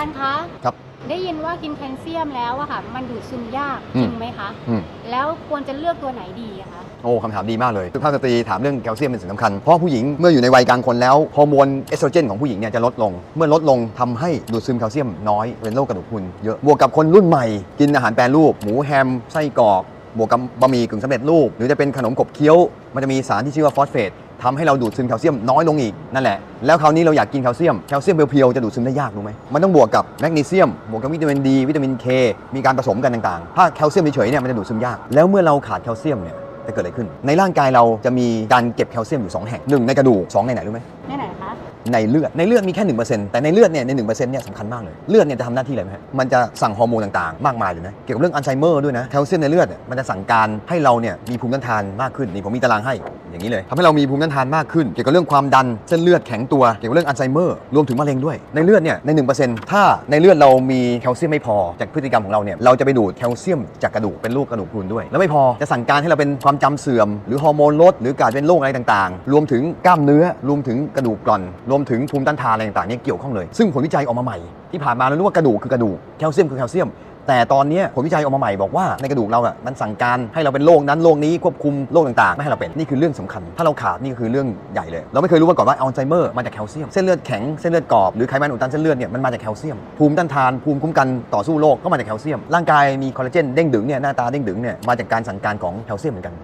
ารย์คะครับ ได้ยินว่ากินแคลเซียมแล้วอะค่ะ มันดูดซึมยากอืจม ริงไหมคะ อืม แล้วควรจะเลือกตัวไหนดีอะคะ โอ้คำถามดีมากเลยสุภาพสตรีถามเรื่องแคลเซียมเป็นสิ่งสำคัญ เพราะผู้หญิงเมื่ออยู่ในวัยกลางคนแล้ว ฮอร์โมนเอสโตรเจนของผู้หญิงเนี่ยจะลดลง เมื่อลดลงทำให้ดูดซึมแคลเซียมน้อย เป็นโรคกระดูกพรุนเยอะ บวกกับคนรุ่นใหม่ กินอาหารแปรรูป หมูแฮม ไส้กรอก บวกกับบะหมี่กึ่งสำเร็จรูป หรือจะเป็นขนมขบเคี้ยว มันจะมีสารที่ชื่อว่าฟอสเฟต ทำให้เราดูดซึมแคลเซียมน้อยลงอีกนั่นแหละ แล้วคราวนี้เราอยากกินแคลเซียม แคลเซียมเพียวๆจะดูดซึมได้ยากรู้ไหมมันต้องบวกกับแมกนีเซียม บวกกับวิตามินดี วิตามินเค มีการผสมกันต่างๆ ถ้าแคลเซียมเฉยๆเนี่ยมันจะดูดซึมยาก แล้วเมื่อเราขาดแคลเซียมเนี่ยจะเกิดอะไรขึ้น ในร่างกายเราจะมีการเก็บแคลเซียมอยู่สองแห่งหนึ่งในกระดูกสองในไหนรู้ไหมแม่ไหนคะในเลือดในเลือดมีแค่หนึ่งเปอร์เซ็นต์แต่ในเลือดเนี่ยในหนึ่งเปอร์เซ็นต์เนี่ยสำคัญมากเลย เลือดเนี่ยจะทำหน้าที่อะไรไหมฮะมันจะสั่งฮอร์โมนต่างๆ มากมายเลยนะ เกี่ยวกับเรื่องอัลไซเมอร์ด้วยนะแคลเซียมในเลือดเนี่ยมันจะสั่งการให้เราเนี่ยมีภูมิต้านทานมากขึ้นนี่ผมมีตารางให้ อย่างนี้เลยทำให้เรามีภูมิต้านทานมากขึ้น เกี่ยวกับเรื่องความดันเส้นเลือดแข็งตัวเกี่ยวกับเรื่องอัลไซเมอร์รวมถึงมะเร็งด้วย ในเลือดเนี่ยในหนึ่งเปอร์เซ็นต์ถ้าในเลือดเรามีแคลเซียมไม่พอจากพฤติกรรมของเราเนี่ยเราจะไปดูดแคลเซียมจากกระดูกเป็นลูกกระดูกพรุนด้วย แล้วไม่พอจะสั่งการให้เราเป็นความจำเสื่อม หรือฮอร์โมนลดหรือการเป็นโรคอะไรต่างๆ รวมถึงกล้ามเนื้อรวมถึงกระดูกกร่อนรวมถึงภูมิต้านทานอะไรต่างๆเนี่ยเกี่ยวข้องเลย ซึ่งผลวิจัยออกมาใหม่ที่ผ่านมาเรารู้ว่ากระดูกคือกระดูกแคลเซียมคือแคลเซียม แต่ตอนนี้ผลวิจัยออกมาใหม่บอกว่าในกระดูกเราอะมันสั่งการให้เราเป็นโรคนั้นโรคนี้ควบคุมโรคต่างๆ ไม่ให้เราเป็นนี่คือเรื่องสำคัญ ถ้าเราขาดนี่คือเรื่องใหญ่เลย เราไม่เคยรู้มาก่อนว่าอัลไซเมอร์มาจากแคลเซียมเส้นเลือดแข็งเส้นเลือดกรอบหรือไขมันอุดตันเส้นเลือดเนี่ยมันมาจากแคลเซียมภูมิต้านทานภูมิคุ้มกันต่อสู้โรคก็มาจากแคลเซียมร่างกายมีคอลลาเจนเด้งดึงเนี่ยหน้าตาเด้งดึงเนี่ยมาจากการสั่งการของแคลเซียมเหมือนกัน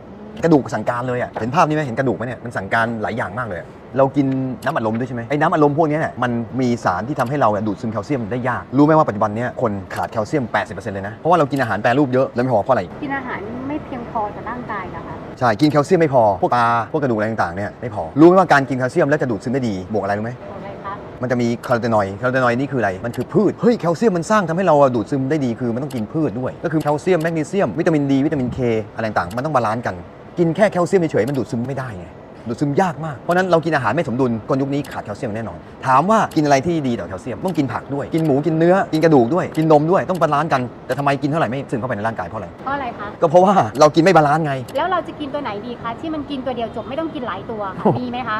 กระดูกสั่งการเลยอะเห็นภาพนี้ไหมเห็นกระดูกไหมเนี่ยมันสั่งการหลายอย่างมากเลยอะเรากินน้ำอัดลมด้วยใช่ไหมไอ้น้ำอัดลมพวกเนี้ยเนี่ยมันมีสารที่ทำให้เราอะดูดซึมแคลเซียมได้ยากรู้ไหมว่าปัจจุบันเนี้ยคนขาดแคลเซียม 80%เลยนะเพราะว่าเรากินอาหารแปรรูปเยอะแล้วไม่พอเพราะอะไร กินอาหารไม่เพียงพอต่อร่างกายนะคะ ใช่ กินแคลเซียมไม่พอ พวกปลาพวกกระดูกอะไรต่างๆ เนี่ยไม่พอ รู้ไหมว่าการกินแคลเซียมแล้วจะดูดซึมได้ดี บวกอะไรรู้ไหม อะไรคะ มันจะมีคาร์โบไฮเดรตคาร์โบไฮเดรตนี่คืออะไร มันคือพืช เฮ้ย แคลเซียมมันสร้างทำให้เราอะดูดซึมได้ดี คือมันต้องกินพืชด้วย ก็คือแคลเซียม แมกนีเซียม วิตามินดี วิตามินเค อะไรต่างๆ มันต้องบาลานซ์กัน กินแค่แคลเซียมเฉยๆมันดูดซึมไม่ได้ไงดูดซึมยากมาก เพราะฉะนั้นเรากินอาหารไม่สมดุลคนยุคนี้ขาดแคลเซียมแน่นอน ถามว่ากินอะไรที่ดีต่อแคลเซียม ต้องกินผักด้วย กินหมูกินเนื้อ กินกระดูกด้วย กินนมด้วย ต้องบาลานซ์กัน แต่ทำไมกินเท่าไหร่ไม่ซึมเข้าไปในร่างกายเพราะอะไร เพราะอะไรคะ ก็เพราะว่าเรากินไม่บาลานซ์ไง แล้วเราจะกินตัวไหนดีคะ ที่มันกินตัวเดียวจบไม่ต้องกินหลายตัวค่ะโอ้มีไหมคะ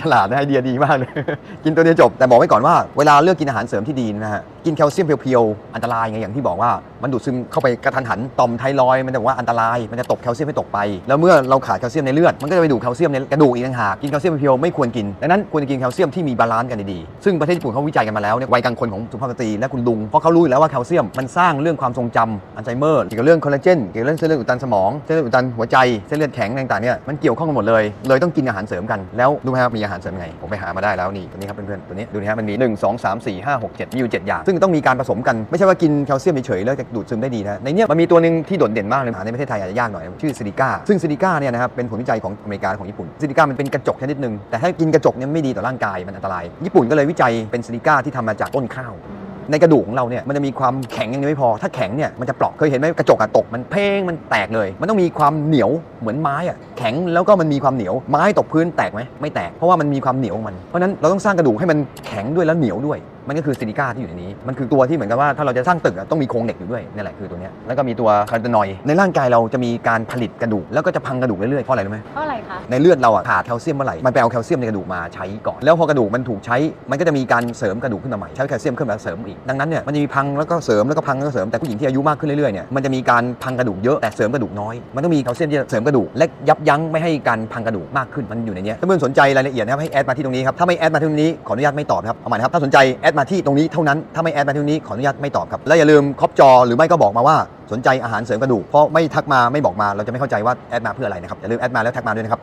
ฉลาดนะไอเดียดีมากเลย กินตัวเดียวจบ แต่บอกไว้ก่อนว่า เวลาเลือกกินอาหารเสริมที่ดีนะฮะกินแคลเซียมเพียวๆ อันตรายไงอย่างที่บอกว่ามันดูดซึมเข้าไปกระทันหันต่อมไทรอยมันจะบอกว่าอันตรายมันจะตกแคลเซียมให้ตกไป แล้วเมื่อเราขาดแคลเซียมในเลือดมันก็จะไปดูดแคลเซียมในกระดูกอีกต่างหากกินแคลเซียมเพียวๆไม่ควรกินดังนั้นควรจะกินแคลเซียมที่มีบาลานซ์กันดีๆซึ่งประเทศญี่ปุ่นเขาวิจัยกันมาแล้วเนี่ยวัยกลางคนของสุภาพสตรีและคุณลุงเพราะเขารู้อยู่แล้วว่าแคลเซียมมันสร้างเรื่องความทรงจำอัลไซเมอร์เกี่ยวกับเรื่องคอลลาเจนเกี่ยวกับเรื่องเส้นเลือดอุดตันสมองเส้นเลือดอุดตันหัวใจเส้นเลือดแข็งต่างๆเนี่ยมันเกี่ยวข้องกันหมดเลยเลยต้องกินอาหารเสริมกันแล้วรู้ไหมครับมีอาหารเสริมไงผมไปหามาได้แล้วนี่ตัวนี้ครับเพื่อนๆตัวนี้ดูนะฮะมันมี 1 2 3 4 5 6 7มีอยู่7อย่างซึ่งต้องมีการผสมกันไม่ใช่ว่ากินแคลเซียมเฉยๆแล้วจะดูดซึมได้ดีนะในเนี้ยมันมีตัวหนึ่งที่โดดเด่นมากเลยหาในประเทศไทยอาจจะยากหน่อยชื่อซิลิก้าซึ่งซิลิก้าเนี่ยนะครับเป็นผลวิจัยของอเมริกาของญี่ปุ่นซิลิก้ามันเป็นกระจกชนิดหนึ่งแต่ถ้ากินกระจกเนี่ยไม่ดีต่อร่างกายมันอันตราย ญี่ปุ่นก็เลยวิจัยเป็นซิลิก้าที่ทำมาจากต้นข้าวในกระดูกของเราเนี่ยมันจะมีความแข็งย่างไม่พอ ถ้าแข็งเนี่ยมันจะเปราะเคยเห็นไหมกระจกอะตกมันเพ่งมันแตกเลย มันต้องมีความเหนียวเหมือนไม้อะแข็งแล้วก็มันมีความเหนียว ไม้ตกพื้นแตกไหมไม่แตกเพราะว่ามันมีความเหนียวของมันเพราะนั้นเราต้องสร้างกระดูกให้มันแข็งด้วยแล้วเหนียวด้วยมันก็คือซิลิก้าที่อยู่ในนี้ มันคือตัวที่เหมือนกับว่าถ้าเราจะสร้างตึกอะต้องมีโครงเหล็กอยู่ด้วยนี่แหละคือตัวเนี้ยแล้วก็มีตัวคาร์โบไฮเดรตในร่างกายเราจะมีการผลิตกระดูกแล้วก็จะพังกระดูกเรื่อยๆเพราะอะไรรู้ไหมเพราะอะไรคะในเลือดเราอะขาดแคลเซียมเมื่อไหร่มันไปเอาแคลเซียมในกระดูกมาใช้ก่อนแล้วพอกระดูกมันถูกใช้ มันก็จะมีการเสริมกระดูกขึ้นมาใหม่ใช้แคลเซียมขึ้นมาเสริมอีกดังนั้นเนี่ยมันจะมีพังแล้วก็เสริมแล้วก็พังแล้วก็เสริมแต่ผู้หญิงที่อายุมากขึ้นเรื่อยๆเนี่ยมันจะมีการพังกระดูกเยอะแต่เสริมกระดูกน้อยมันต้องมีแคลเซียมที่จะเสริมกระดูกและยับยั้งไม่ให้การพังกระดูกมากขึ้นมันอยู่ในเนี้ยถ้าเพื่อนสนใจรายละเอียดนะครับให้แอดมาที่ตรงนี้ครับถ้าไม่แอดมาที่ตรงนี้ขออนุญาตไม่ตอบครับเอาใหม่นะครับถ้าสนใจแอดมาที่ตรงนี้เท่านั้น ถ้าไม่แอดมาที่นี้ขออนุญาตไม่ตอบครับ และอย่าลืมครอบจอหรือไม่ก็บอกมาว่าสนใจอาหารเสริมกระดูก เพราะไม่ทักมาไม่บอกมาเราจะไม่เข้าใจว่าแอดมาเพื่ออะไรนะครับ อย่าลืมแอดมาแล้วทักมาด้วยนะครับ